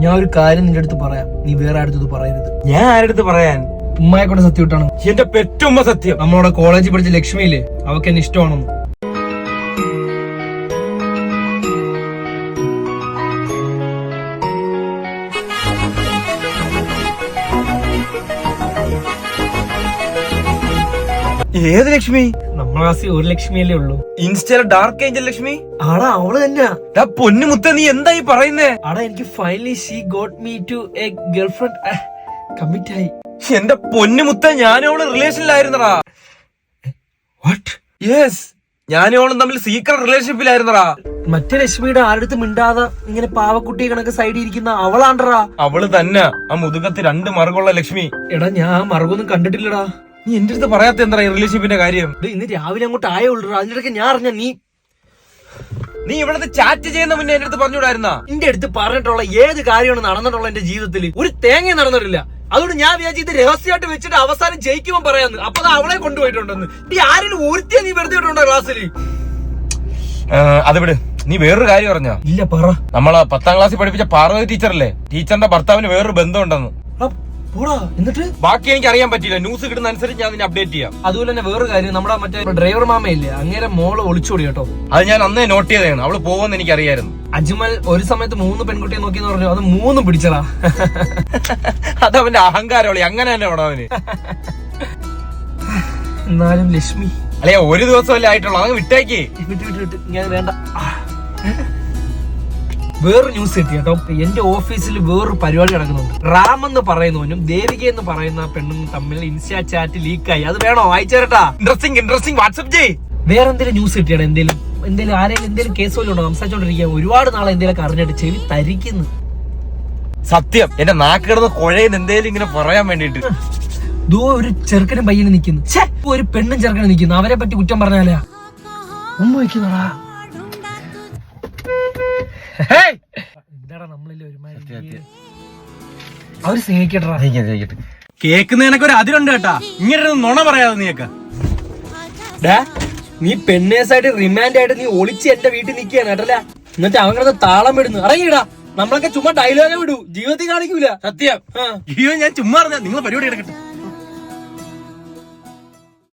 ഞാൻ ഒരു കാര്യം നിന്റെ അടുത്ത് പറയാം. നീ വേറെ അടുത്തത് പറയരുത്. ഞാൻ ആരടുത്ത് പറയാൻ? ഉമ്മയെ സത്യം ഇട്ടാണ്. എന്റെ പെറ്റുമ്മ സത്യം. നമ്മളവിടെ കോളേജിൽ പഠിച്ച ലക്ഷ്മിയില്ലേ? അവക്ക് എന്നെ ഇഷ്ടമാണെന്ന്. ഏത് ലക്ഷ്മി? ക്ലാസ്സിൽ ഒരു ലക്ഷ്മിയല്ലേ ഉള്ളൂ. ഇൻസ്റ്റയിലെ ഡാർക്ക് ഏഞ്ചൽ ലക്ഷ്മി? ആടാ അവൾ തന്നെയാ. പൊന്നു മുത്ത നീ എന്തായി പറയുന്നേ? ആടാ എനിക്ക് finally she got me to a girlfriend commit ആയി. എന്റെ പൊന്നുമുത്ത ഞാനും അവൾ റിലേഷനിലായിരുന്നടാ വാട്ട് യെസ് ഞാനും അവളും തമ്മിൽ സീക്രട്ട് റിലേഷൻഷിപ്പിലായിരുന്നടാ മറ്റേ ലക്ഷ്മിയുടെ ആരുടെ മിണ്ടാതെ ഇങ്ങനെ പാവക്കുട്ടി കണക്ക് സൈഡിൽ ഇരിക്കുന്ന അവളാണ്ടറാ അവൾ തന്നെ ആ മുതുകത്ത് രണ്ട് മറുകുള്ള ലക്ഷ്മി. എടാ ഞാൻ ആ മറുകൊന്നും കണ്ടിട്ടില്ലടാ. നീ എന്റെ അടുത്ത് പറയാത്ത എന്താ ഈ റിലേഷൻഷിപ്പിന്റെ കാര്യം? ഇന്ന് രാവിലെ അങ്ങോട്ട് ആയേ ഉള്ളൂ അതിനിടയ്ക്ക് ഞാൻ അറിഞ്ഞ നീ. നീ ഇവിടുത്തെ ചാറ്റ് ചെയ്യുന്ന മുന്നേ എന്റെ അടുത്ത് പറഞ്ഞുകൂടായിരുന്നാ എന്റെ അടുത്ത് പറഞ്ഞിട്ടുള്ള ഏത് കാര്യമാണ് നടന്നിട്ടുള്ള എന്റെ ജീവിതത്തിൽ? ഒരു തേങ്ങ നടന്നിട്ടില്ല. അതുകൊണ്ട് ഞാൻ വിചാരിച്ചു ഇത് രഹസ്യമായിട്ട് വെച്ചിട്ട് അവസാനം ജയിക്കുമ്പോൾ പറയാന്ന്. അപ്പൊ അത് അവളെ കൊണ്ടുപോയിട്ടുണ്ടെന്ന്. നീ ആരെങ്കിലും ഒരുത്തിയെ നീ വെറുതെ ഇട്ടുണ്ടോ ക്ലാസ്സിൽ അത് വിട്. നീ വേറൊരു കാര്യം പറഞ്ഞ ഇല്ല പറ. നമ്മളെ പത്താം ക്ലാസ്സിൽ പഠിപ്പിച്ച പാർവതി ടീച്ചറല്ലേ? ടീച്ചറിന്റെ ഭർത്താവിന് വേറൊരു ബന്ധമുണ്ടെന്ന്. എന്നിട്ട്? ബാക്കി എനിക്ക് അറിയാൻ പറ്റില്ല ന്യൂസ് കിട്ടുന്ന അനുസരിച്ച് ഞാൻ അപ്ഡേറ്റ് ചെയ്യാം. അതുപോലെ തന്നെ വേറെ കാര്യം നമ്മുടെ മറ്റേ ഡ്രൈവർ മാമയില്ലേ അങ്ങനെ മോൾ ഒളിച്ചോടി കേട്ടോ. അത് ഞാൻ അന്നേ നോട്ട് ചെയ്തതാണ്. അവൾ പോകുമെന്ന് എനിക്ക് അറിയായിരുന്നു അജ്മൽ ഒരു സമയത്ത് മൂന്ന് പെൺകുട്ടിയെ നോക്കി എന്ന് പറഞ്ഞു. അത് മൂന്നും പിടിച്ചടാ അത് അവന്റെ അഹങ്കാരമുള്ളി അങ്ങനെ തന്നെ വേണം അവന്. എന്നാലും ലക്ഷ്മി. അല്ലെ ഒരു ദിവസമല്ലേ ആയിട്ടുള്ളൂ. അങ്ങ് വിട്ടേക്ക്. വിട്ട് വിട്ട് വിട്ട്. ഞാൻ വേണ്ട. വേറൊരു ന്യൂസ് കിട്ടി കേട്ടോ എന്റെ ഓഫീസിൽ വേറൊരു പരിപാടി നടക്കുന്നുണ്ട്. റാം എന്ന് പറയുന്നവനും ദേവിക എന്ന് പറയുന്ന പെണ്ണും തമ്മിൽ ഇൻസ്റ്റാ ചാറ്റ് ലീക്കായി അത് വേണോ? അയച്ചേരട്ടാ ഇൻട്രസ്റ്റിംഗ് ഇൻട്രസ്റ്റിംഗ് വാട്സ്ആപ്പ് ചെയ് വേറെ എന്തെങ്കിലും ന്യൂസ് കിട്ടിയാണ്? എന്തെങ്കിലും എന്തെങ്കിലും ആരെങ്കിലും എന്തെങ്കിലും കേസ് വല്ലതും ഉണ്ടോ? സംസാരിച്ചോണ്ടിരിക്കുക ഒരുപാട് നാളെ എന്തെങ്കിലും അറിഞ്ഞിട്ട് ചെവി തരിക്കുന്നു. സത്യം. എന്റെ നാക്ക് കിടന്ന് കുഴയുന്ന എന്തേലും ഇങ്ങനെ പറയാൻ വേണ്ടിട്ട് ദോ ഒരു ചെറുക്കനും പയ്യനും നിൽക്കുന്നു ഛേ, ഒരു പെണ്ണും ചെറുക്കനും നിൽക്കുന്നു അവരെ പറ്റി കുറ്റം പറഞ്ഞാലേ. ഉമ്മ വയ്ക്കുന്നോടാ. എന്താടാ നമ്മളില്ലേ ഒരുമാതിരി അവർ സ്നേഹിക്കട്ടാ കേക്കുന്നതിനൊക്കെ ഒരു അതിരുണ്ട് കേട്ടാ. ഇങ്ങനെ നുണ പറയാതെ നീയൊക്കെ. നീ പെണ്ണേഴ്സായിട്ട് റിമാൻഡ് ആയിട്ട് നീ ഒളിച്ച് എന്റെ വീട്ടിൽ നിൽക്കുകയാണ് കേട്ടല്ലേ? എന്നിട്ട് അവൻ കിടന്ന് താളം വിടുന്നു ഇറങ്ങിയിടാ. നമ്മളൊക്കെ ചുമ്മാ ഡയലോഗ് വിടൂ ജീവിതത്തിൽ കാണിക്കൂല. സത്യം. അയ്യോ ഞാൻ ചുമ്മാ പറഞ്ഞ നിങ്ങൾ പരിപാടി എടുക്കട്ടെ